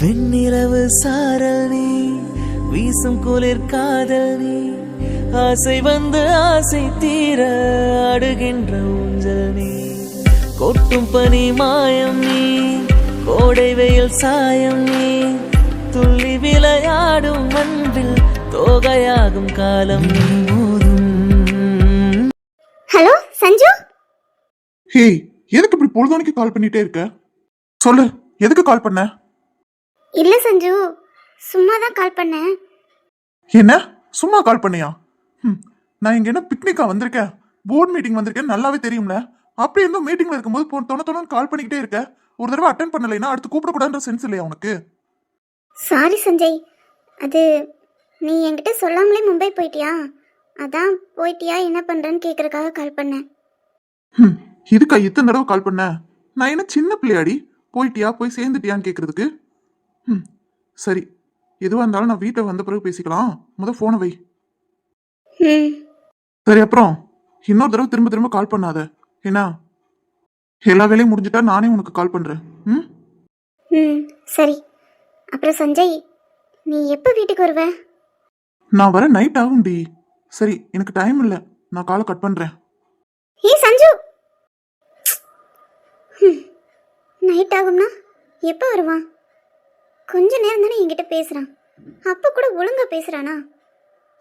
வெண்ணிலவு சாரல் நீ வீசும் குளிர் காதல் நீ ஆசை வந்து ஆசை தீர அடுகின்ற ஊஞ்சல் நீ. கொட்டும் பனி மாயம் நீ கோடை வெயில் சாயம் நீ துள்ளி விளையாடும் அன்பில் தோகையாகும் காலம் நீ மோதும். ஹலோ சஞ்சு? ஹே எதுக்கு இப்படி பொழுதானிக்கு கால் பண்ணிட்டே இருக்க? சொல்லு எதுக்கு கால் பண்ண? இல்ல சஞ்சு சும்மா தான் கால் பண்ணேன். என்ன? சும்மா கால் பண்ணியா? ம், நான் இங்க என்ன பிக்னிக்கா வந்திருக்கேன்? போர்ட் மீட்டிங் வந்திருக்கேன் நல்லாவே தெரியும்ல. அப்படி இருந்தும் மீட்டிங்ல இருக்கும்போது போ தொண தொணன்னு கால் பண்ணிக்கிட்டே இருக்க. ஒரு தடவை அட்டன் பண்ணலைன்னா அடுத்து கூப்பிடக்கூடாதுன்ற சென்ஸ் இல்லையா உனக்கு? சாரி சஞ்சய். அது நீ என்கிட்ட சொல்லாமலே மும்பை போயிட்டியா? அதான் போயிட்டியா என்ன பண்றேன்னு கேட்கறதுக்காக கால் பண்ணேன். ம், இதுக்கா இத்தனை தடவை கால் பண்ண? நான் என்ன சின்ன பிள்ளையாடி? போயிட்டியா? போய் சேர்ந்துட்டியான்னு கேட்கறதுக்கு ம். சரி. எதுவாக இருந்தாலும் நான் வீட்டில் வந்த பிறகு பேசிக்கலாம். முத ஃபோனை வை. ம். சரி அப்புறம். இன்னொரு தடவை திரும்ப திரும்ப கால் பண்ணாத. ஏன்னா? எல்லா வேலையும் முடிஞ்சிட்டா நானே உனக்கு கால் பண்றேன். ம்? ம். சரி. அப்புறம் சஞ்சய் நீ எப்போ வீட்டுக்கு வருவ? நான் வர நைட் ஆகும்டி. சரி எனக்கு டைம் இல்லை. நான் காலை கட் பண்றேன். ஏய் சஞ்சு! நைட் ஆகும்னா எப்போ வருவான்? கொஞ்ச நேரம் தானே என்கிட்ட பேசுகிறான் அப்போ கூட ஒழுங்கா பேசுகிறானா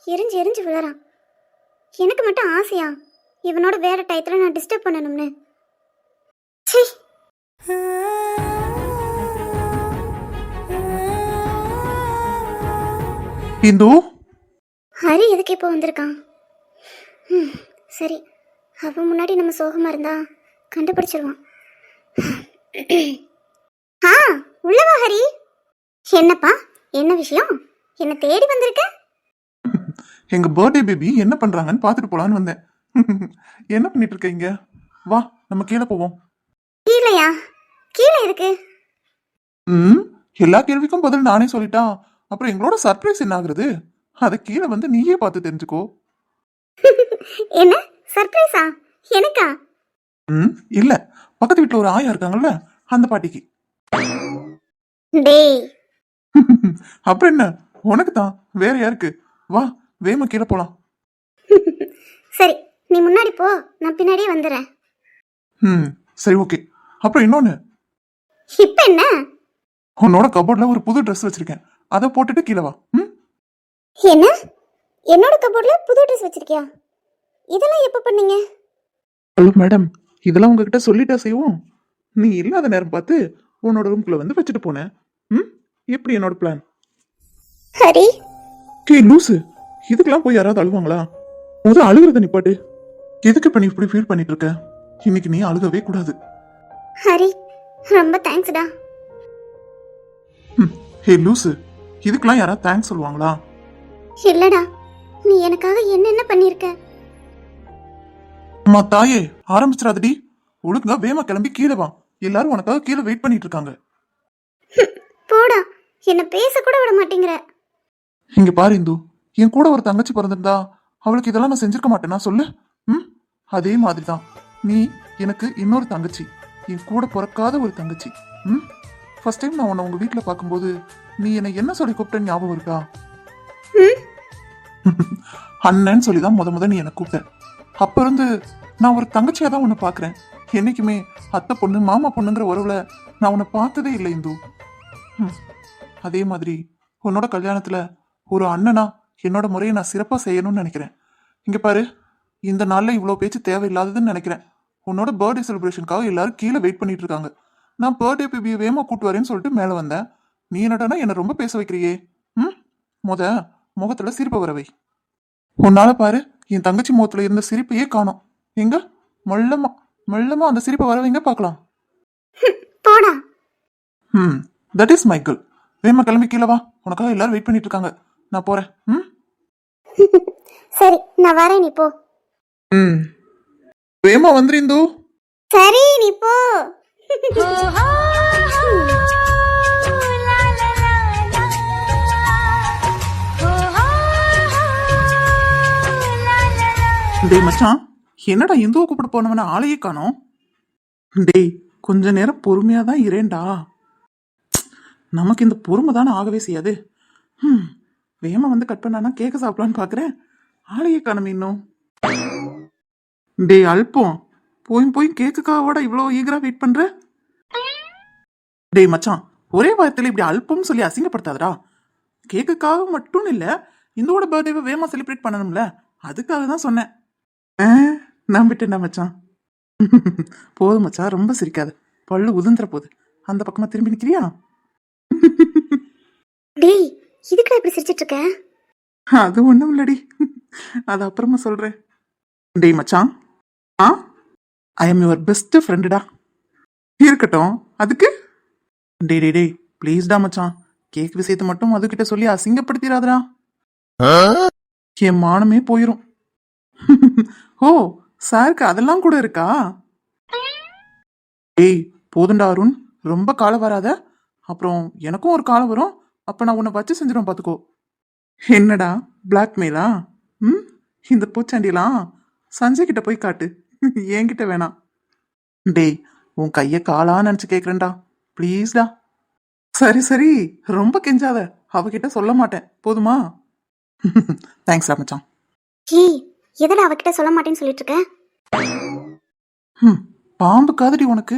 எரிஞ்சு எரிஞ்சு விழறான். எனக்கு மட்டும் ஆசையா? இவனோட வேற டயத்தில் நான் டிஸ்டர்ப் பண்ணணும்னு. ச்சீ! இந்து? ஹரி எதுக்கு இப்போ வந்திருக்கான்? ம் சரி. அவன் முன்னாடி நம்ம சோகமாக இருந்தா கண்டுபிடிச்சிருவான். ஆ உள்ளவா ஹரி? என்னப்பா? என்ன விஷயம்? என்ன தேடி வந்திருக்க? எங்க பர்த்டே பேபி என்ன பண்றாங்கன்னு பார்த்துட்டு போலான்னு வந்தேன். என்ன பண்ணிட்டு இருக்க இங்க? வா நம்ம கீழே போவோம். கீழையா? கீழே எதுக்கு ம் எல்லா கேள்விக்கும் பதில் நானே சொல்லிட்டா. அப்புறம் எங்களோட சர்ப்ரைஸ் என்ன ஆகுறது? அதை கீழே வந்து நீயே பார்த்து தெரிஞ்சுக்கோ. என்ன? சர்ப்ரைஸா எனக்கா? ம் இல்ல. பக்கத்து வீட்டுல ஒரு ஆயா இருக்காங்கல்ல அந்த பாட்டிக்கு. டேய் அப்புறம் என்ன? உனக்கு தான். வேற யாருக்கு? வா வேம கீழே போலாம். சரி நீ முன்னாடி போ. நான் பின்னாடியே வந்துடுறேன் ம் சரி ஓகே. அப்புறம் இன்னொன்னு. இப்போ என்ன? உன்னோட கபோர்ட்ல ஒரு புது ட்ரெஸ் வச்சிருக்கேன். அதை போட்டுட்டு கீழே வா. ம்? என்ன? என்னோட கபோர்டில் புது ட்ரெஸ் வச்சிருக்கியா? இதெல்லாம் எப்போ பண்ணீங்க? Hello madam. இதெல்லாம் உங்ககிட்ட சொல்லிட்டா செய்வோம். நீ இல்லாத நேரம் பார்த்து உன்னோட ரூம்குள்ள வந்து வச்சுட்டு போனேன். ம்? எப்படி என்னோட பிளான் ஹரி கே லூசு இதுக்கெல்லாம் போய் யாராவது அழுவாங்களா? முத அழுகிறத நிப்பாட்டு. எதுக்கு இப்ப நீ இப்படி ஃபீல் பண்ணிட்டு இருக்க? இன்னைக்கு நீ அழுகவே கூடாது. ஹரி ரொம்ப தேங்க்ஸ்டா ஹே லூசு இதுக்கெல்லாம் யாராவது தேங்க்ஸ் சொல்லுவாங்களா? இல்லடா நீ எனக்காக என்னென்ன பண்ணிருக்க? அம்மா தாயே ஆரம்பிச்சிடாதடி. ஒழுங்கா வேமா கிளம்பி கீழே வா. எல்லாரும் உனக்காக கீழே வெயிட் பண்ணிட்டு இருக்காங்க. போடா என்ன பேச கூட விட மாட்டேங்கிற. இங்க பாரு இந்து என் கூட ஒரு தங்கச்சி பிறந்திருந்தா அவளுக்கு இதெல்லாம் நான் செஞ்சிருக்க மாட்டேனா? சொல்லு. ம்? அதே மாதிரி தான் நீ எனக்கு இன்னொரு தங்கச்சி. என் கூட பிறக்காத ஒரு தங்கச்சி. ம்? ஃபர்ஸ்ட் டைம் நான் உன்னை உங்க வீட்டில் பார்க்கும்போது நீ என்னை என்ன சொல்லி கூப்பிட்ட ஞாபகம் இருக்கா? ம். அண்ணன்னு சொல்லி தான் முத முத நீ என்னை கூப்பிட்ட. அப்ப இருந்து நான் ஒரு தங்கச்சியா தான் உன்னை பார்க்குறேன். என்னைக்குமே அத்தை பொண்ணு மாமா பொண்ணுங்கிற உறவுல நான் உன்னை பார்த்ததே இல்லை இந்து. அதே மாதிரி உன்னோட கல்யாணத்துல ஒரு அண்ணனா என்னோட முறையை நான் சிறப்பா செய்யணும்னு நினைக்கிறேன். இங்க பாரு இந்த நாள்ல இவ்வளோ பேச்சு தேவையில்லாததுன்னு நினைக்கிறேன். உன்னோட பர்த்டே செலிப்ரேஷனுக்காக எல்லாரும் கீழே வெயிட் பண்ணிட்டு இருக்காங்க. நான் பர்த்டே பேபியை வேமா கூட்டு வரேன்னு சொல்லிட்டு மேலே வந்தேன். நீ என்னடானா என்னை ரொம்ப பேச வைக்கிறியே. ம்? முத முகத்துல சிரிப்பை வர வை. உன்னால பாரு என் தங்கச்சி முகத்துல இருந்த சிரிப்பையே காணோம். எங்க? மெல்லமா மெல்லமா அந்த சிரிப்பை வர வைங்க பார்க்கலாம். போடா. ம் தட் இஸ் மை கேர்ள் வேமா கிளம்பி கீழே வா. உனக்காக எல்லாரும் வெயிட் பண்ணிட்டு இருக்காங்க. நான் போறேன். ம்? சரி நான் வரேன் நீ போ. ம். வேமா வந்துரு இந்து சரி நீ போ. டேய் மச்சான் என்னடா இந்துவை கூப்பிட்டு போனவன ஆளையே காணோம்? டேய் கொஞ்ச நேரம் பொறுமையா தான் இரேண்டா நமக்கு இந்த பொறுமை தானே ஆகவே செய்யாது. ம். வேமா வந்து கட் பண்ணானா கேக்க சாப்பிடலான்னு பார்க்குறேன் ஆளையே காணும் இன்னும். டேய் அல்பம் போய் போய் கேக்குக்காவோட இவ்வளோ ஈகரா வெயிட் பண்ற? டேய் மச்சான் ஒரே வாரத்தில் இப்படி அல்பம் சொல்லி அசிங்கப்படுத்தாதடா. கேக்குக்காக மட்டும் இல்ல இந்தோட பர்த்டேவை வேமா செலிப்ரேட் பண்ணணும்ல. அதுக்காக தான் சொன்னேன். ஆ, நம்பிட்டேன்டா மச்சான். போதும் மச்சான் ரொம்ப சிரிக்காத. பல்லு உதுந்துற போகுது அந்த பக்கமா திரும்பி நிக்கிறியா? டேய் இதுக்குடா இப்படி சிரிச்சிட்டு இருக்க அது ஒண்ணும் இல்லடி. அது அப்புறமா சொல்றேன். டேய் மச்சான். ஆ? ஐ எம் யுவர் பெஸ்ட் ஃப்ரெண்டுடா இருக்கட்டும். அதுக்கு? டேய் டேய் டேய் ப்ளீஸ்டா மச்சான். கேக் விஷயத்தை மட்டும் அதுகிட்ட சொல்லி அசிங்கப்படுத்திடாதடா. என் மானமே போயிரும். ஓ சாருக்கு அதெல்லாம் கூட இருக்கா? ஏய் போதுண்டா அருண். ரொம்ப காலம் வராத. அப்புறம் எனக்கும் ஒரு காலம் வரும். அப்ப நான் உன்னை வச்சு செஞ்சிடும் பாத்துக்கோ. என்னடா பிளாக்மெயிலா ம்? இந்த பூச்சாண்டிலாம் சஞ்சய் கிட்ட போய் காட்டு. என்கிட்ட வேணாம் டேய் உன் கைய காலா நினைச்சு கேக்குறேன்டா. ப்ளீஸ்டா சரி சரி. ரொம்ப கெஞ்சாத. அவகிட்ட சொல்ல மாட்டேன். போதுமா? தேங்க்ஸ்டா மச்சான். ஏய் எதடா அவகிட்ட சொல்ல மாட்டேன்னு சொல்லிட்டு இருக்க ம் பாம்பு காதடி உனக்கு.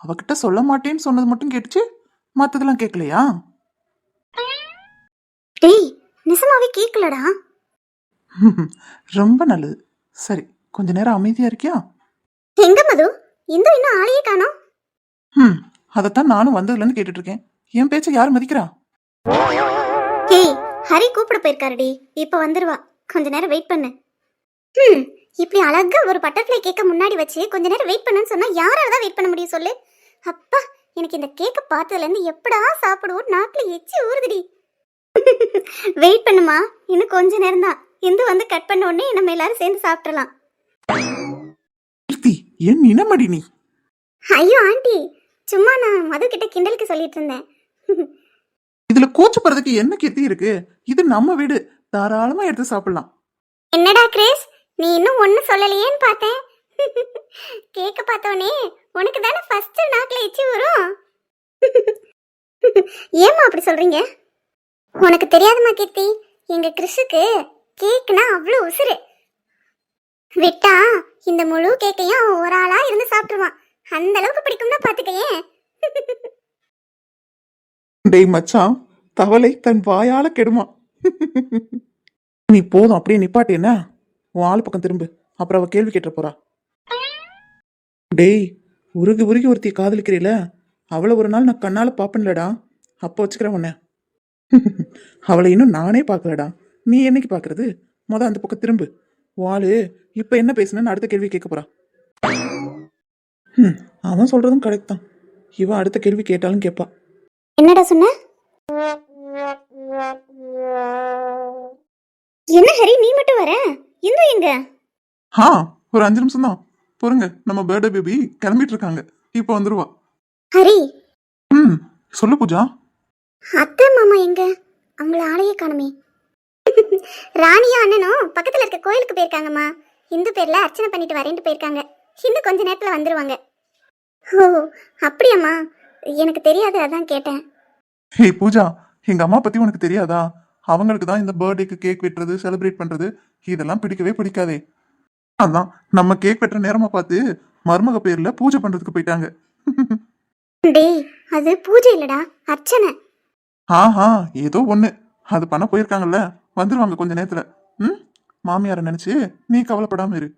அவகிட்ட சொல்ல மாட்டேன்னு சொன்னது மட்டும் கேட்டுச்சு. மத்ததெல்லாம் கேட்கலையா டேய் நிஜமாவே கேட்கலடா ரொம்ப நல்லது. சரி கொஞ்ச நேரம் அமைதியா இருக்கியா? எங்க மது? இந்த இன்னும் ஆளையே காணோம். ம் அதைத்தான் நானும் வந்ததுலேருந்து கேட்டுட்டு இருக்கேன் என் பேச்சை யார் மதிக்கிறா? ஏய் ஹரி கூப்பிட போயிருக்காருடி. இப்போ வந்துருவா. கொஞ்ச நேரம் வெயிட் பண்ணு. ம் இப்படி அழகா ஒரு பட்டர்ஃப்ளை கேக்க முன்னாடி வச்சு கொஞ்ச நேரம் வெயிட் பண்ணுன்னு சொன்னா யாரால தான் வெயிட் பண்ண முடியும் சொல்லு? அப்பா எனக்கு இந்த கேக்க பார்த்ததுல இருந்து எப்படா சாப்பிடுவோம் நாக்குல எச்சி ஊறுதுடி. வெயிட் பண்ணுமா? இன்னும் கொஞ்ச நேரம் தான் இந்து வந்து கட் பண்ண உடனே நம்ம எல்லாரும் சேர்ந்து சாப்பிடலாம். கீர்த்தி என் இனமடி நீ? ஐயோ ஆண்டி. சும்மா நான் மது கிட்ட கிண்டலுக்கு சொல்லிட்டு இருந்தேன். இதுல கூச்சப்படுறதுக்கு என்ன கீர்த்தி இருக்கு? இது நம்ம வீடு. தாராளமா எடுத்து சாப்பிடலாம். என்னடா கிரேஸ்? நீ இன்னும் ஒன்றும் சொல்லலையேன்னு பார்த்தேன். கேக்க பார்த்தோனே உனக்கு தானே ஃபர்ஸ்ட் நாக்கில் எச்சி வரும்? ஏம்மா அப்படி சொல்றீங்க? உனக்கு தெரியாதுமா கீர்த்தி? எங்க கிறிஸுக்கு கேக்னா அவ்வளோ உசுறு. விட்டா இந்த முழு கேக்கையும் அவன் ஒரு ஆளா இருந்து சாப்பிட்டுருவான். அந்த அளவுக்கு பிடிக்கும்னா பாத்துக்கையே. டேய் மச்சான் தவளை தன் வாயால கெடுமா. நீ போதும் அப்படியே நிப்பாட்டு என்ன? உன் ஆள் பக்கம் திரும்பு. அப்புறம் அவ கேள்வி கேட்ட போறா. டேய் உருகி உருகி ஒருத்தி காதலிக்கிறீல? அவளை ஒரு நாள் நான் கண்ணால பாப்பேன்லடா. அப்போ வச்சுக்கிறேன் உன்ன. அவளை இன்னும் நானே பார்க்கலடா. நீ என்னைக்கு பார்க்கறது? முத அந்த பக்கம் திரும்பு. ஆளு இப்போ என்ன பேசுனேன்னு அடுத்த கேள்வி கேட்க போறா. ம், அவன் சொல்றதும் கரெக்ட் தான். இவன் அடுத்த கேள்வி கேட்டாலும் கேட்பா. என்னடா சொன்ன? என்ன ஹரி நீ மட்டும் வர? இந்து எங்க? ஆ ஒரு அஞ்சு நிமிஷம் தான். பொறுங்க நம்ம பர்த்டே பேபி கிளம்பிட்டு இருக்காங்க. இப்போ வந்துருவா. ஹரி. ம் சொல்லு பூஜா. அத்தை மாமா எங்க? அவங்கள ஆளையே காணுமே. ராணியும் அண்ணனும் பக்கத்துல இருக்க கோயிலுக்கு போயிருக்காங்கம்மா. இந்து பேர்ல அர்ச்சனை பண்ணிட்டு வரேன்ட்டு போயிருக்காங்க. இன்னும் கொஞ்ச நேரத்துல வந்துருவாங்க. ஓ அப்படியாம்மா. எனக்கு தெரியாது அதான் கேட்டேன். ஹே பூஜா எங்க அம்மா பத்தி உனக்கு தெரியாதா? அவங்களுக்கு தான் இந்த பர்த்டேக்கு கேக் வெட்டுறது செலிப்ரேட் பண்றது இதெல்லாம் பிடிக்கவே பிடிக்காதே. அதான் நம்ம கேக் வெட்டுற நேரமா பார்த்து மருமக பேர்ல பூஜை பண்றதுக்கு போயிட்டாங்க. டேய் அது பூஜை இல்லடா அர்ச்சனை. ஆஹா ஏதோ ஒண்ணு. அது பண்ண போயிருக்காங்கல்ல. வந்துருவாங்க கொஞ்ச நேரத்துல. ம்? மாமியாரை நினைச்சு நீ கவலைப்படாம இரு.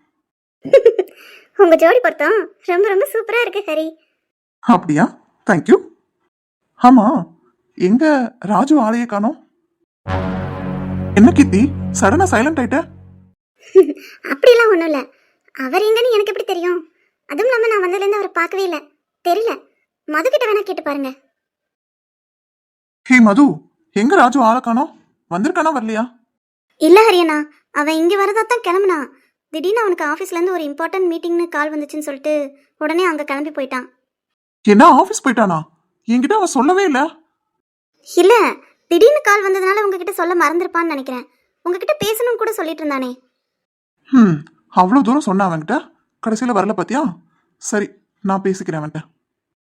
உங்க ஜோடி பொருத்தம் ரொம்ப ரொம்ப சூப்பரா இருக்கு ஹரி. அப்படியா? தேங்க்யூ ஆமா எங்க ராஜு ஆளையே காணோம். என்ன கீர்த்தி? சடனா சைலண்ட் ஆயிட்ட? அப்படிலாம் ஒன்றும் இல்லை. அவர் எங்கன்னு எனக்கு எப்படி தெரியும்? அதுவும் இல்லாமல் நான் வந்ததுலேருந்து அவரை பார்க்கவே இல்லை. தெரியல. மதுக்கிட்ட வேணா கேட்டு பாருங்க. ஹே மது எங்க ராஜு ஆளை காணோம்? வந்திருக்கானா வரலையா? இல்ல ஹரியண்ணா அவன் இங்க வரதா தான் கிளம்புனான் திடீர்னு அவனுக்கு ஆஃபீஸ்ல இருந்து ஒரு இம்பார்ட்டன்ட் மீட்டிங்னு கால் வந்துச்சுன்னு சொல்லிட்டு உடனே அங்க கிளம்பி போயிட்டான். என்ன ஆபீஸ் போயிட்டானா? என்கிட்ட அவன் சொல்லவே இல்ல. இல்ல திடீர்னு கால் வந்ததுனால உங்ககிட்ட சொல்ல மறந்துருப்பான்னு நினைக்கிறேன். உங்ககிட்ட பேசணும் கூட சொல்லிட்டு இருந்தானே. ம் அவ்வளவு தூரம் சொன்ன அவன்கிட்ட? கடைசியில வரல பாத்தியா? சரி நான் பேசிக்கிறேன் அவன்கிட்ட.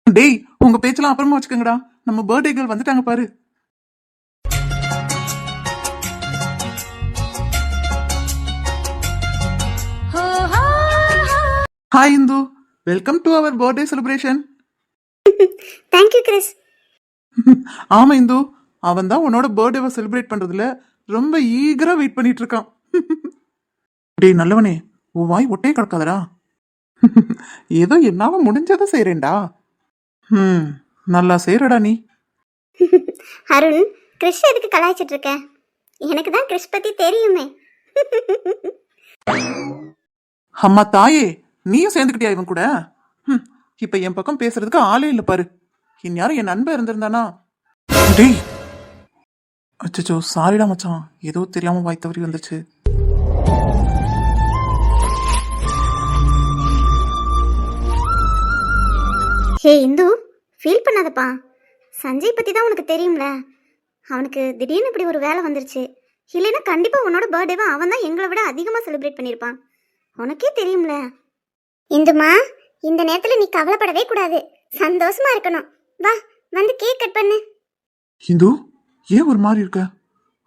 டேய் உங்க பேச்செல்லாம் அப்புறமா வச்சுக்கோங்கடா. நம்ம பர்த்டே கேர்ள் வந்துட்டாங்க பாரு. Hi Indu. Welcome to our birthday celebration thank you Chris ஆமா இந்து. அவன் தான் உன்னோட பர்த்டேவை செலிப்ரேட் பண்றதுல ரொம்ப ஈகரா வெயிட் பண்ணிட்டு இருக்கான். டேய் நல்லவனே உன் வாய் ஒட்டே கிடக்காதடா. ஏதோ என்னால முடிஞ்சதை செய்றேன்டா. ம் நல்லா செய்றடா நீ. அருண் கிறிஷ் எதுக்கு கலாய்ச்சிட்டு இருக்க எனக்கு தான் கிறிஷ் பத்தி தெரியுமே. அம்மா தாயே நீயும் சேர்ந்துக்கிட்டியா இவன் கூட? ஹம், இப்ப என் பக்கம் பேசுறதுக்கு ஆளே இல்ல பாரு. இந்நேரம் என் நண்பன் இருந்திருந்தானா? டேய். அச்சச்சோ சாரிடா மச்சான். ஏதோ தெரியாம வாய் தவறி வந்துச்சு. ஹே இந்து. ஃபீல் பண்ணாதப்பா. சஞ்சய் பற்றி தான் உனக்கு தெரியும்ல. அவனுக்கு திடீர்னு இப்படி ஒரு வேலை வந்துருச்சு. இல்லைன்னா கண்டிப்பாக உன்னோட பர்த்டேவை அவன் தான் எங்களை விட அதிகமாக செலிப்ரேட் பண்ணியிருப்பான் உனக்கே தெரியும்ல. இந்துமா இந்த நேரத்தில் நீ கவலைப்படவே கூடாது. சந்தோஷமா இருக்கணும். வா வந்து கேக் கட் பண்ணு. இந்து ஏன் ஒரு மாதிரி இருக்க?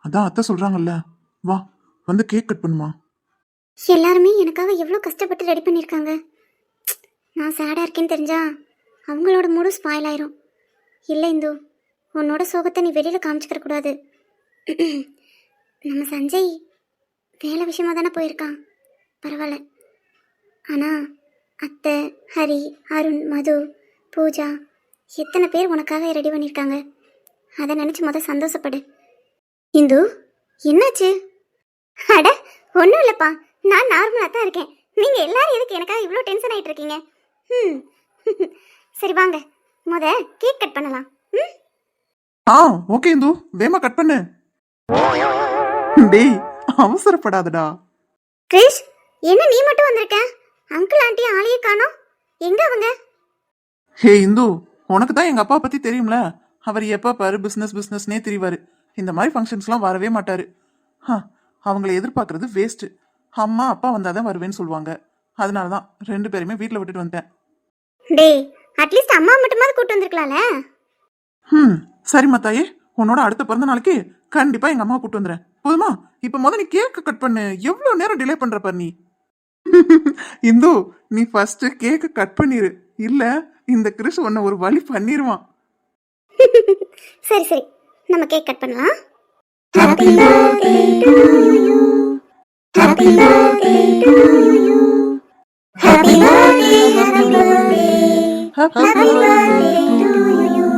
அதான் அத்தை சொல்றாங்கல்ல. வா வந்து கேக் கட் பண்ணுமா? எல்லாருமே எனக்காக எவ்வளோ கஷ்டப்பட்டு ரெடி பண்ணியிருக்காங்க. நான் சேடாக இருக்கேன்னு தெரிஞ்சா அவங்களோட மூடு ஸ்பாயில் ஆயிரும். இல்லை இந்து உன்னோட சோகத்தை நீ வெளியில் காமிச்சிக்கிற கூடாது. நம்ம சஞ்சய் வேலை விஷயமா தானே போயிருக்கான். பரவாயில்ல. ஆனால் அத்தை ஹரி அருண் மது பூஜா எத்தனை பேர் உனக்காக ரெடி பண்ணியிருக்காங்க? அதை நினச்சி மொதல் சந்தோஷப்படு. இந்து என்னாச்சு? அட ஒன்றும் இல்லைப்பா. நான் நார்மலாக தான் இருக்கேன். நீங்கள் எல்லாரும் எதுக்கு எனக்காக இவ்வளோ டென்ஷன் ஆகிட்டு இருக்கீங்க? ம் சரி வாங்க. முத கேக் கட் பண்ணலாம். ம்? ஆ ஓகே இந்து. வேமா கட் பண்ணு. டேய் அவசரப்படாதடா. கிரிஷ் என்ன நீ மட்டும் வந்திருக்க? அங்கிள் ஆண்டி ஆளையே காணோம். எங்க அவங்க? ஹே இந்து உனக்கு தான் எங்க அப்பா பத்தி தெரியும்ல? அவர் எப்ப பாரு பிசினஸ் பிசினஸ்னே திரிவாரு. இந்த மாதிரி ஃபங்க்ஷன்ஸ்லாம் வரவே மாட்டாரு. ஹ, அவங்கள எதிர்பார்க்கறது வேஸ்ட் அம்மா அப்பா வந்தாதான் வருவேன்னு சொல்லுவாங்க. அதனால தான் ரெண்டு பேருமே வீட்டில் விட்டுட்டு வந்துட்டேன். டேய் அட்லீஸ்ட் அம்மா மட்டுமாவது கூட்டு வந்திருக்கலாம்ல? ம் சரிம்மா தாயே உன்னோட அடுத்த பிறந்த நாளைக்கு கண்டிப்பா எங்க அம்மா கூட்டு வந்துடுறேன். போதுமா? இப்ப முத நீ கேக்க கட் பண்ணு. எவ்வளவு நேரம் டிலே பண்ற பாரு நீ. இந்து நீ ஃபர்ஸ்ட் கேக்க கட் பண்ணிரு. இல்ல இந்த கிறிஸ் உன்னை ஒரு வழி பண்ணிருவான். சரி சரி. நம்ம கேக் கட் பண்ணலாம். Happy birthday to you. Happy birthday to you. Happy Happy birthday to you.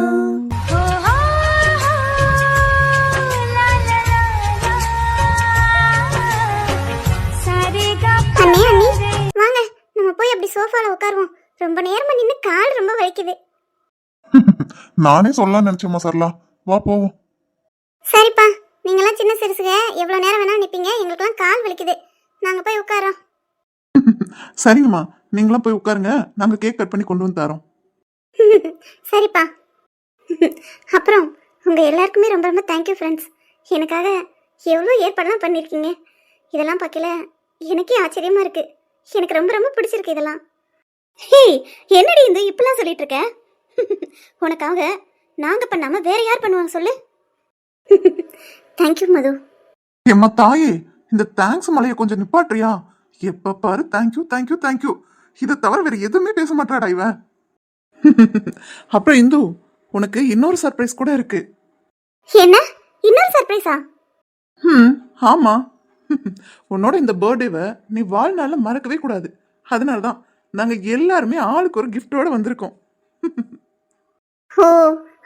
அண்ணே அண்ணி வாங்க நம்ம போய் அப்படி சோஃபால உட்காருவோம் ரொம்ப நேரமா நின்று கால் ரொம்ப வலிக்குது நானே சொல்லலாம் நினைச்சேம்மா சரலா வா போவோம். சரிப்பா நீங்களாம் சின்ன சிறுசுக எவ்வளோ நேரம் வேணா நிற்பீங்க எங்களுக்கெல்லாம் கால் வலிக்குது. நாங்கள் போய் உட்காரோம். சரிங்கம்மா நீங்களாம் போய் உட்காருங்க நாங்க கேக் கட் பண்ணி கொண்டு வந்து தரோம். சரிப்பா. அப்புறம் உங்கள் எல்லாருக்குமே ரொம்ப ரொம்ப தேங்க்யூ ஃப்ரெண்ட்ஸ் எனக்காக எவ்வளோ ஏற்பாடெல்லாம் பண்ணியிருக்கீங்க இதெல்லாம் பார்க்கல எனக்கே ஆச்சரியமாக இருக்குது எனக்கு ரொம்ப ரொம்ப பிடிச்சிருக்கு இதெல்லாம். ஹே என்னடி இந்த இப்படிலாம் சொல்லிட்டு இருக்க? உனக்காக நாங்கள் பண்ணாமல் வேற யார் பண்ணுவாங்க சொல்லு? தேங்க்யூ மது. எம்மா தாயே இந்த தேங்க்ஸ் மலையை கொஞ்சம் நிப்பாட்டுறியா? எப்ப பாரு தேங்க்யூ தேங்க்யூ தேங்க்யூ இதை தவிர வேற எதுவுமே பேச மாட்டாடா இவன். அப்புறம் இந்து உனக்கு இன்னொரு சர்ப்ரைஸ் கூட இருக்கு. என்ன? இன்னொரு சர்ப்ரைஸா ம் ஆமா. உன்னோட இந்த பர்த்டேவை நீ வாழ்நாள்ல மறக்கவே கூடாது. அதனால தான் நாங்க எல்லாருமே ஆளுக்கு ஒரு கிஃப்டோட வந்திருக்கோம். ஓ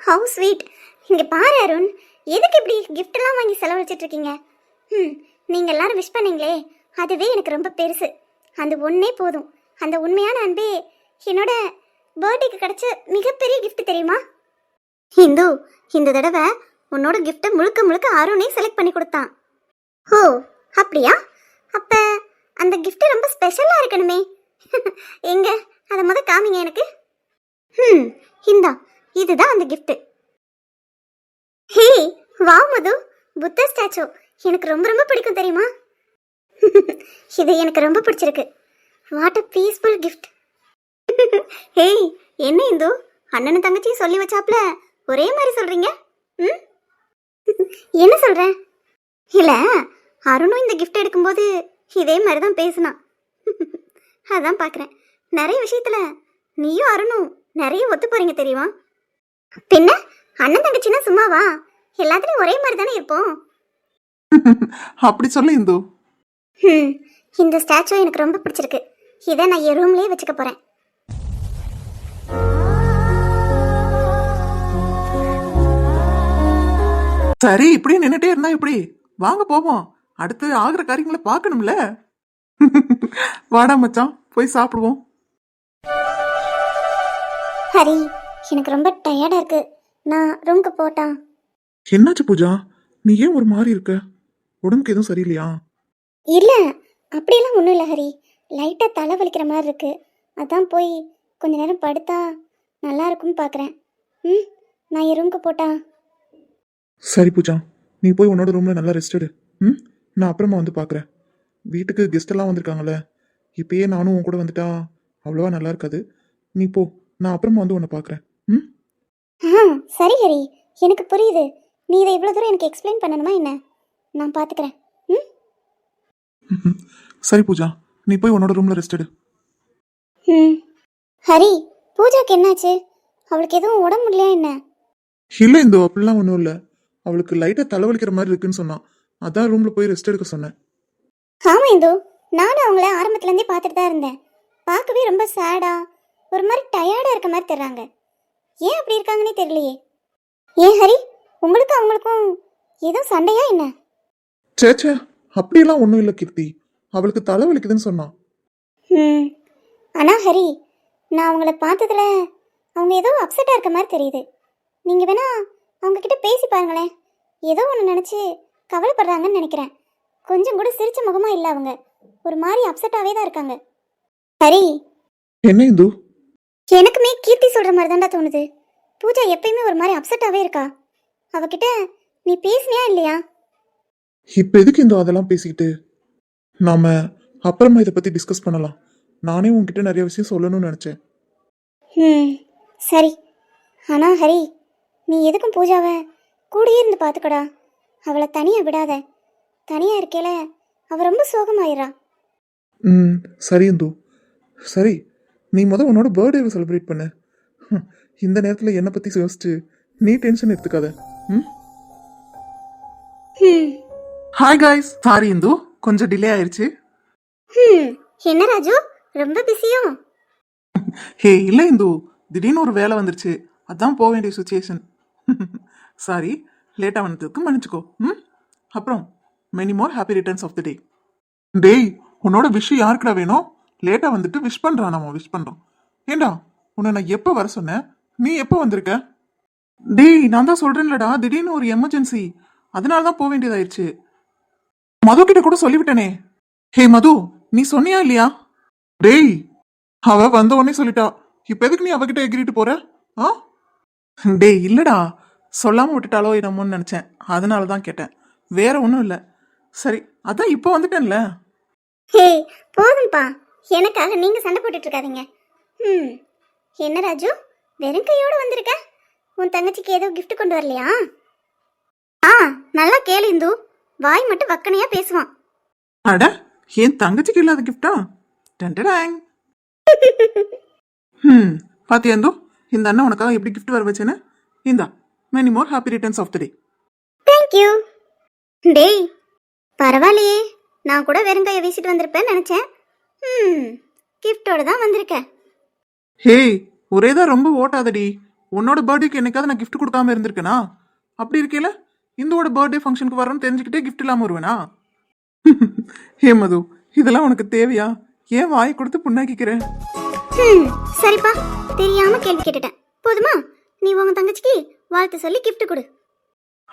ஹவு ஸ்வீட் இங்கே பாரு அருண் எதுக்கு இப்படி கிஃப்டெல்லாம் வாங்கி செலவழிச்சிட்டு இருக்கீங்க ம் நீங்கள் எல்லாரும் விஷ் பண்ணீங்களே அதுவே எனக்கு ரொம்ப பெருசு. அந்த ஒன்றே போதும். அந்த உண்மையான அன்பே என்னோட பர்த்டேக்கு கிடைச்ச மிகப்பெரிய கிஃப்ட் தெரியுமா? இந்து இந்த தடவை உன்னோட கிஃப்ட்டை முழுக்க முழுக்க அருணே செலக்ட் பண்ணி கொடுத்தான். ஓ அப்படியா? அப்போ அந்த கிஃப்ட் ரொம்ப ஸ்பெஷலாக இருக்கணுமே. எங்க? அதை முத காமிங்க எனக்கு. ம் இந்தா இதுதான் அந்த கிஃப்ட் ஹே வா மது புத்த ஸ்டாச்சு. எனக்கு ரொம்ப ரொம்ப பிடிக்கும் தெரியுமா? இது எனக்கு ரொம்ப பிடிச்சிருக்கு. What a peaceful gift hey என்ன இந்து? அண்ணனும் தங்கச்சியும் சொல்லி வச்சாப்ல. ஒரே மாதிரி சொல்றீங்க? ம்? என்ன சொல்ற? இல்ல அருணும் இந்த gift எடுக்கும்போது இதே மாதிரி தான் பேசினான். அதான் பார்க்குறேன் நிறைய விஷயத்துல நீயும் அருணும் நிறைய ஒத்து போறீங்க தெரியுமா? பின்ன அண்ணன் தங்கச்சின்னா சும்மாவா? எல்லாத்துலயும் ஒரே மாதிரி தானே இருப்போம். அப்படி சொல்லு இந்து. இந்த ஸ்டாச்சு எனக்கு ரொம்ப பிடிச்சிருக்கு. இதை நான் என் ரூம்லயே வச்சுக்க போறேன். சரி இப்படியே நின்னுட்டே இருந்தா எப்படி? வாங்க போவோம். அடுத்து ஆகிற காரியங்களை பார்க்கணும்ல. வாடா மச்சான் போய் சாப்பிடுவோம். ஹரி எனக்கு ரொம்ப டயர்டா இருக்கு. நான் ரூம்க்கு போட்டா என்னாச்சு பூஜா? நீ ஏன் ஒரு மாதிரி இருக்க? உடம்புக்கு எதுவும் சரியில்லையா? இல்ல அப்படியெல்லாம் ஒன்றும் இல்லை ஹரி. லைட்டா தலை வலிக்கிற மாதிரி இருக்கு. அதான் போய் கொஞ்ச நேரம் படுத்தா நல்லா இருக்கும்னு பார்க்குறேன் ம் நான் என் ரூம்க்கு போட்டா சரி பூஜா நீ போய் உன்னோட ரூம்ல நல்லா ரெஸ்ட் எடு. ம்? நான் அப்புறமா வந்து பார்க்குறேன் வீட்டுக்கு கெஸ்ட் எல்லாம் வந்திருக்காங்கல்ல இப்பயே நானும் உன் கூட வந்துட்டா அவ்வளோவா நல்லா இருக்காது. நீ போ நான் அப்புறமா வந்து உன்னை பார்க்குறேன் ம்? ஆ சரி ஹரி எனக்கு புரியுது. நீ இதை இவ்வளோ தூரம் எனக்கு எக்ஸ்பிளைன் பண்ணணுமா என்ன? நான் பார்த்துக்கிறேன் ம். சரி பூஜா நீ போய் உன்னோட ரூம்ல ரெஸ்ட் எடு. ம். ஹரி பூஜாக்கு என்னாச்சு? அவளுக்கு எதுவும் உடம்பு முடியலையா என்ன? இல்லை இந்த அப்படிலாம் ஒன்றும் இல்லை. அவளுக்கு லைட்டாக தலைவலிக்கிற மாதிரி இருக்குன்னு சொன்னான் அதான் ரூம்ல போய் ரெஸ்ட் எடுக்க சொன்னேன். ஆமா இந்து நானும் அவங்கள ஆரம்பத்துலேருந்தே பார்த்துட்டு தான் இருந்தேன். பார்க்கவே ரொம்ப சேடா ஒரு மாதிரி டயர்டாக இருக்க மாதிரி தெரிறாங்க. ஏன் அப்படி இருக்காங்கன்னே தெரியலையே. ஏன் ஹரி உங்களுக்கு அவங்களுக்கும் எதுவும் சண்டையா என்ன? சேச்சே அப்படியெல்லாம் ஒன்றும் இல்லை கீர்த்தி. அவளுக்கு தலைவலிக்குதுன்னு சொன்னான் ம் ஆனா ஹரி நான் அவங்கள பார்த்ததுல அவங்க ஏதோ அப்செட்டாக இருக்க மாதிரி தெரியுது. நீங்கள் வேணா அவங்க கிட்ட பேசி பாருங்களேன். ஏதோ ஒன்று நினச்சி கவலைப்படுறாங்கன்னு நினைக்கிறேன். கொஞ்சம் கூட சிரிச்ச முகமா இல்லை அவங்க. ஒரு மாதிரி அப்செட்டாகவே தான் இருக்காங்க. ஹரி என்ன இந்து? எனக்குமே கீர்த்தி சொல்கிற மாதிரி தான்டா தோணுது. பூஜா எப்பயுமே ஒரு மாதிரி அப்செட்டாகவே இருக்கா? அவகிட்ட நீ பேசுனியா இல்லையா? இப்போ எதுக்கு இந்து அதெல்லாம் பேசிக்கிட்டு? நாம அப்புறமா இதை பற்றி டிஸ்கஸ் பண்ணலாம். நானே உன்கிட்ட நிறைய விஷயம் சொல்லணும்னு நினச்சேன். ம் சரி. ஆனால் ஹரி நீ எதுக்கும் பூஜாவை? கூடயே இருந்து பார்த்துக்கடா அவளை தனியாக விடாத. தனியாக இருக்கையில அவள் ரொம்ப சோகமாயிரா ம் சரி இந்து. சரி நீ முத உன்னோட பர்த்டேவை செலிப்ரேட் பண்ணு. இந்த நேரத்தில் என்னை பற்றி யோசிச்சு நீ டென்ஷன் எடுத்துக்காத. ம்? ஹாய் காய்ஸ் சாரி இந்து கொஞ்சம் டிலே ஆயிருச்சு. ம் என்ன ராஜு? ரொம்ப பிஸியோ ஹே இல்லை இந்து திடீர்னு ஒரு வேலை வந்துருச்சு. அதான் போக வேண்டிய சுச்சுவேஷன் சாரி லேட்டாக வந்ததுக்கு மன்னிச்சுக்கோ. ம்? அப்புறம் many more happy returns of the day டேய் உன்னோட விஷ் யாருக்குடா வேணும்? லேட்டாக வந்துட்டு விஷ் பண்ணுறான் நம்ம விஷ் பண்ணுறோம் ஏண்டா உன்னை நான் எப்போ வர சொன்னேன்? நீ எப்போ வந்திருக்க? டேய் நான் தான் சொல்கிறேன்லடா திடீர்னு ஒரு எமர்ஜென்சி அதனால தான் போக வேண்டியதாயிருச்சு. மது கிட்ட கூட சொல்லிவிட்டனே. ஹே மது நீ சொன்னியா இல்லையா? டேய் அவ வந்த உடனே சொல்லிட்டா. இப்போ எதுக்கு நீ அவகிட்ட எகிரிட்டு போற? ஆ? டேய் இல்லடா. சொல்லாம விட்டுட்டாலோ என்னமோன்னு நினைச்சேன். அதனால தான் கேட்டேன். வேற ஒன்றும் இல்லை. சரி அதான் இப்போ வந்துட்டேன்ல. ஹே போதும்ப்பா எனக்காக நீங்கள் சண்டை போட்டுட்டு இருக்காதீங்க. ம் என்ன ராஜு? வெறும் கையோடு வந்திருக்க? உன் தங்கச்சிக்கு ஏதோ gift கொண்டு வரலையா? ஆ நல்லா கேளு இந்து. வாய் மட்டும் வக்கனையா பேசுவான். அட என் தங்கச்சிக்கு இல்லாத கிஃப்டா டென்டடாங் ம் பாத்தியாந்தோ இந்த அண்ணன் உனக்காக எப்படி gift வர வச்சேன்னு? இந்தா. Many more happy returns of the day thank you டேய் பரவாயில்லையே. நான் கூட வெறும் கையை வீசிட்டு வந்திருப்பேன்னு நினச்சேன். ம் கிஃப்டோட தான் வந்திருக்கேன். ஹே ஒரே தான் ரொம்ப ஓட்டாதடி. உன்னோட பர்த்டேக்கு என்னைக்காவது நான் gift கொடுக்காம இருந்திருக்கேனா? அப்படி இருக்கேல இந்துவோட பர்த்டே ஃபங்க்ஷனுக்கு வரேன்னு தெரிஞ்சுக்கிட்டே gift இல்லாமல் வருவேனா? ஹே மது இதெல்லாம் உனக்கு தேவையா? ஏன் வாயை கொடுத்து புண்ணாக்கிக்கிறேன் ம் சரிப்பா. தெரியாம கேள்வி கேட்டுட்டேன். போதுமா? நீ உங்க தங்கச்சிக்கு வாழ்த்து சொல்லி gift கொடு.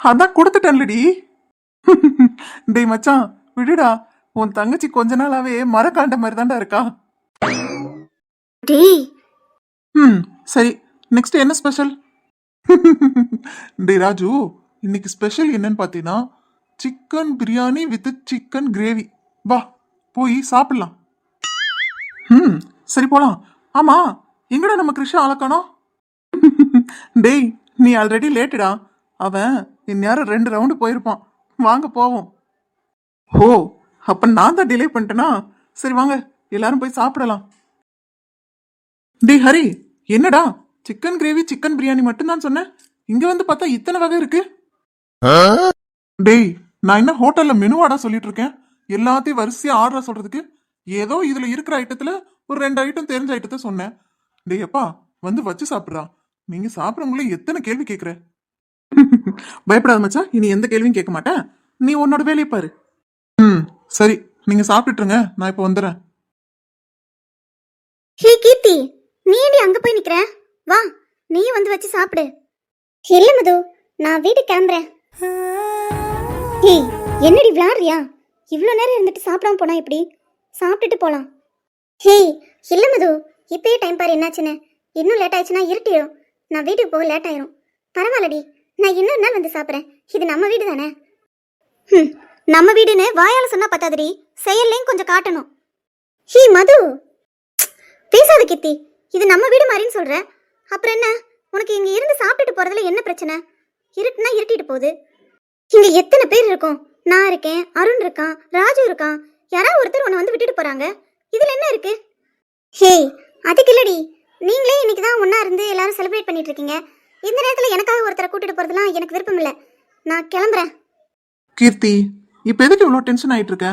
அதான் கொடுத்துட்டேன்லடி. டேய் மச்சான் விடுடா. உன் தங்கச்சி கொஞ்ச நாளாவே மரக்காண்ட மாதிரி தான்டா இருக்கா. டேய். ம் சரி. நெக்ஸ்ட் என்ன ஸ்பெஷல் டேய் ராஜு இன்னைக்கு ஸ்பெஷல் என்னன்னு பார்த்தீங்கன்னா chicken biryani with chicken gravy வா போய் சாப்பிடலாம். ம் சரி போலாம். ஆமா எங்கடா நம்ம கிருஷ்ணா அளக்கணும் டேய் நீ ஆல்ரெடி லேட்டுடா அவன் இந்நேரம் ரெண்டு ரவுண்டு போயிருப்பான். வாங்க போவோம். ஓ அப்ப நான் தான் டிலே பண்ணிட்டேனா? சரி வாங்க. எல்லாரும் போய் சாப்பிடலாம். டேய் ஹரி என்னடா? சிக்கன் கிரேவி சிக்கன் பிரியாணி மட்டும்தான் சொன்னேன் இங்க வந்து பார்த்தா இத்தனை வகை இருக்கு. டேய் நான் என்ன ஹோட்டல்ல மெனுவாடா சொல்லிட்டு இருக்கேன். எல்லாத்தையும் வரிசையா ஆர்டர் சொல்றதுக்கு ஏதோ இதுல இருக்கிற ஐட்டத்துல ஒரு ரெண்டு ஐட்டம் தெரிஞ்ச ஐட்டத்தை சொன்னேன். டேய் அப்பா வந்து வச்சு சாப்பிட்றான் நீங்க சாப்பிடுறவங்களே எத்தனை கேள்வி கேட்குற பயப்படாத மச்சான் இனி எந்த கேள்வியும் கேட்க மாட்டேன் நீ உன்னோட வேலையை பாரு. ம் சரி நீங்க சாப்பிட்டுருங்க நான் இப்போ வந்துடுறேன் ஹே கீர்த்தி நீ ஏண்டி அங்க போய் நிக்கிற? வா நீ வந்து வச்சு சாப்பிடு. இல்ல மது நான் வீட்டுக்கு கிளம்புறேன். ஹே என்னடி விளாடுறியா இவ்வளோ நேரம் இருந்துட்டு சாப்பிடாம போனா எப்படி? சாப்பிட்டுட்டு போலாம். ஹே இல்ல மது இப்பயே டைம் பாரு என்னாச்சுன்னு. இன்னும் லேட் ஆயிடுச்சுன்னா இருட்டிடும் நான் வீட்டுக்கு போக லேட் ஆயிரும். பரவாயில்லடி நான் இன்னொரு நாள் வந்து சாப்பிட்றேன். இது நம்ம வீடு தானே? ம் நம்ம வீடுன்னு வாயால சொன்னா பத்தாதடி. செயல்லையும் கொஞ்சம் காட்டணும். ஹீ மது! பேசாத கீர்த்தி. இது நம்ம வீடு மாதிரின்னு சொல்ற. அப்புறம் என்ன? உனக்கு இங்க இருந்து சாப்பிட்டுட்டு போறதுல என்ன பிரச்சனை? இருட்டுனா இருட்டிட்டு போகுது. இங்க எத்தனை பேர் இருக்கோம்? நான் இருக்கேன் அருண் இருக்கான் ராஜு இருக்கான். யாராவது ஒருத்தர் உன்னை வந்து விட்டுட்டு போறாங்க. இதுல என்ன இருக்கு? ஹே அதுக்கு இல்லடி. நீங்களே இன்னைக்கு தான் ஒண்ணா இருந்து எல்லாரும் செலிப்ரேட் பண்ணிட்டு இருக்கீங்க. இந்த நேரத்துல எனக்காக ஒருத்தரை கூட்டிட்டு போறதுலாம் எனக்கு விருப்பம் இல்ல. நான் கிளம்புறேன். கீர்த்தி இப்போ எதுக்கு இவ்வளோ டென்ஷன் ஆயிட்டு இருக்க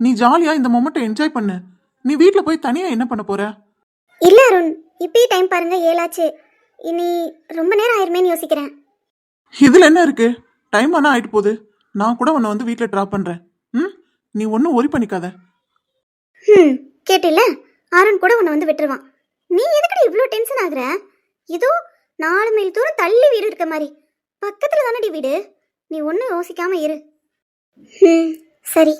நீ ஜாலியா இந்த மொமெண்ட்டை என்ஜாய் பண்ணு. நீ வீட்டில் போய் தனியா என்ன பண்ண போற? இல்ல அருண் இப்பயே டைம் பாருங்க ஏழாச்சு. இனி ரொம்ப நேரம் ஆயிருமேன்னு யோசிக்கிறேன். இதுல என்ன இருக்கு? டைம் ஆனா ஆயிட்டு போகுது. நான் கூட உன்னை வந்து வீட்டில் ட்ராப் பண்றேன். ம்? நீ ஒன்றும் ஒரி பண்ணிக்காத. ம் கேட்டில்ல? அருண் கூட உன்னை வந்து விட்டுருவான். நீ எதுக்கடி இவ்வளோ டென்ஷன் ஆகுற? ஏதோ நாலு மைல் தூரம் தள்ளி வீடு இருக்க மாதிரி. பக்கத்தில் தானடி வீடு. நீ ஒன்றும் யோசிக்காமல் இரு. ம் சரி.